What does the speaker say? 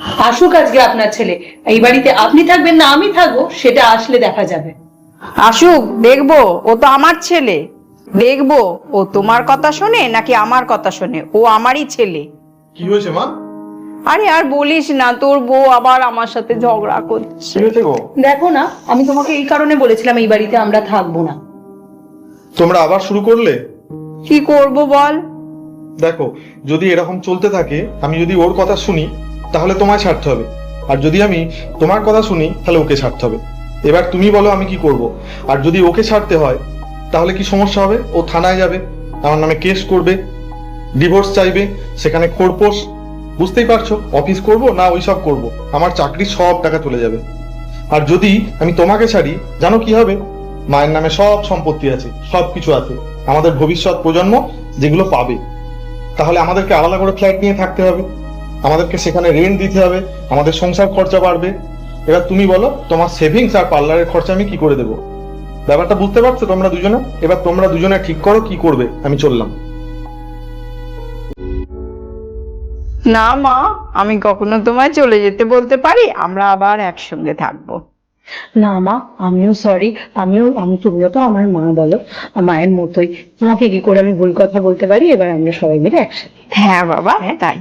আসুক আজকে আপনার ছেলে। এই বাড়িতে আপনি থাকবেন না আমি থাকব সেটা আসলে দেখা যাবে। আসুক দেখব ও তো আমার ছেলে। দেখব ও তোমার কথা শোনে নাকি আমার কথা শোনে? ও আমারই ছেলে। কি হয়েছে মা? আরে আর বলিস না তোর বউ আবার আমার সাথে ঝগড়া করছে। কি হয়েছে গো? দেখো না আমি তোমাকে এই কারণে বলেছিলাম এই বাড়িতে আমরা থাকব না। তোমরা আবার শুরু করলে? কি করব বল? দেখো যদি এরকম চলতে থাকে আমি যদি ওর কথা শুনি তাহলে তোমায় ছাড়তে হবে। আর যদি আমি তোমার কথা শুনি, তাহলে ওকে ছাড়তে হবে। এবার তুমি বলো আমি কি করব। আর যদি ওকে ছাড়তে হয়, তাহলে কি সমস্যা হবে? ও থানায় যাবে, আমার নামে কেস করবে, ডিভোর্স চাইবে, সেখানে খোরপোশ। বুঝতেই পারছ? অফিস করব না ওইসব করব। আমার চাকরির সব টাকা চলে যাবে। আর যদি আমি তোমাকে ছাড়ি, জানো কি হবে? মায়ের নামে সব সম্পত্তি আছে, সব কিছু আছে। আমাদের ভবিষ্যৎ প্রজন্ম যেগুলো পাবে। তাহলে আমাদেরকে আলাদা করে ফ্ল্যাট নিয়ে থাকতে হবে। আমাদেরকে সেখানে রেন্ট দিতে হবে আমাদের সংসার খরচা বাড়বে। এবার তুমি বলো তোমার সেভিংস আর পার্লারের খরচা আমি কি করে দেবো? ব্যাপারটা বুঝতে পারছ তোমরা দুজনে? এবার তোমরা দুজনে ঠিক করো কি করবে আমি চললাম। না মা আমি কখনো তোমায় চলে যেতে বলতে পারি আমরা আবার একসঙ্গে থাকব। না মা আমিও সরি আমিও আমি তুমিও তো আমার মা বলো মায়ের মতোই। তোমাকে কি করে আমি ভুল কথা বলতে পারি? এবার আমরা সবাই মিলে একসাথে। হ্যাঁ বাবা তাই।